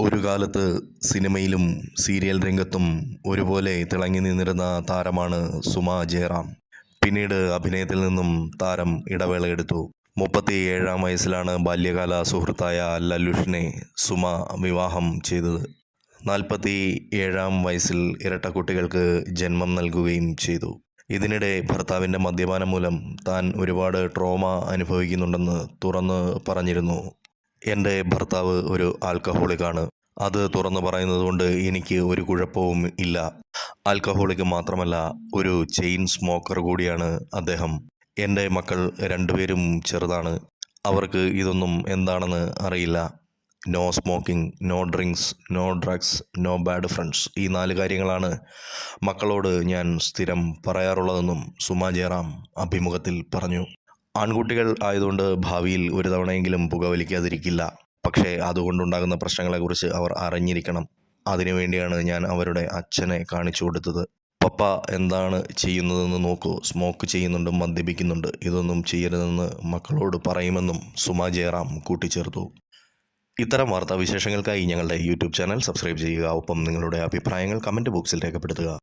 ഒരു കാലത്ത് സിനിമയിലും സീരിയൽ രംഗത്തും ഒരുപോലെ തിളങ്ങി നിന്നിരുന്ന താരമാണ് സുമ ജയറാം. പിന്നീട് അഭിനയത്തിൽ നിന്നും താരം ഇടവേള എടുത്തു. മുപ്പത്തി ഏഴാം വയസ്സിലാണ് ബാല്യകാല സുഹൃത്തായ ലല്ലുഷിനെ സുമ വിവാഹം ചെയ്തത്. നാൽപ്പത്തി ഏഴാം വയസ്സിൽ ഇരട്ട കുട്ടികൾക്ക് ജന്മം നൽകുകയും ചെയ്തു. ഇതിനിടെ ഭർത്താവിന്റെ മദ്യപാനം മൂലം താൻ ഒരുപാട് ട്രോമ അനുഭവിക്കുന്നുണ്ടെന്ന് തുറന്ന് പറഞ്ഞിരുന്നു എന്റെ ഭർത്താവ് ഒരു ആൽക്കഹോളിക്കാണ്. അത് തുറന്നു പറയുന്നത് കൊണ്ട് എനിക്ക് ഒരു കുഴപ്പവും ഇല്ല. ആൽക്കഹോളിക് മാത്രമല്ല ഒരു ചെയിൻ സ്മോക്കർ കൂടിയാണ് അദ്ദേഹം. എന്റെ മക്കൾ രണ്ടുപേരും ചെറുതാണ്. അവർക്ക് ഇതൊന്നും എന്താണെന്ന് അറിയില്ല. No smoking no drinks no drugs no bad friends ഈ നാല് കാര്യങ്ങളാണ് മക്കളോട് ഞാൻ സ്ഥിരം പറയാറുള്ളതെന്നും സുമ ജയറാം അഭിമുഖത്തിൽ പറഞ്ഞു. ആൺകുട്ടികൾ ആയതുകൊണ്ട് ഭാവിയിൽ ഒരു തവണയെങ്കിലും പുകവലിക്കാതിരിക്കില്ല പക്ഷേ അതുകൊണ്ടുണ്ടാകുന്ന പ്രശ്നങ്ങളെക്കുറിച്ച് അവർ അറിഞ്ഞിരിക്കണം. അതിനുവേണ്ടിയാണ് ഞാൻ അവരുടെ അച്ഛനെ കാണിച്ചു കൊടുത്തത്. പപ്പ എന്താണ് ചെയ്യുന്നതെന്ന് നോക്കൂ. സ്മോക്ക് ചെയ്യുന്നുണ്ട് മദ്യപിക്കുന്നുണ്ട്. ഇതൊന്നും ചെയ്യരുതെന്ന് മക്കളോട് പറയുമെന്നും സുമ ജയറാം കൂട്ടിച്ചേർത്തു. ഇത്തരം വാർത്താവിശേഷങ്ങൾക്കായി ഞങ്ങളുടെ യൂട്യൂബ് ചാനൽ സബ്സ്ക്രൈബ് ചെയ്യുക. ഒപ്പം നിങ്ങളുടെ അഭിപ്രായങ്ങൾ കമന്റ് ബോക്സിൽ രേഖപ്പെടുത്തുക.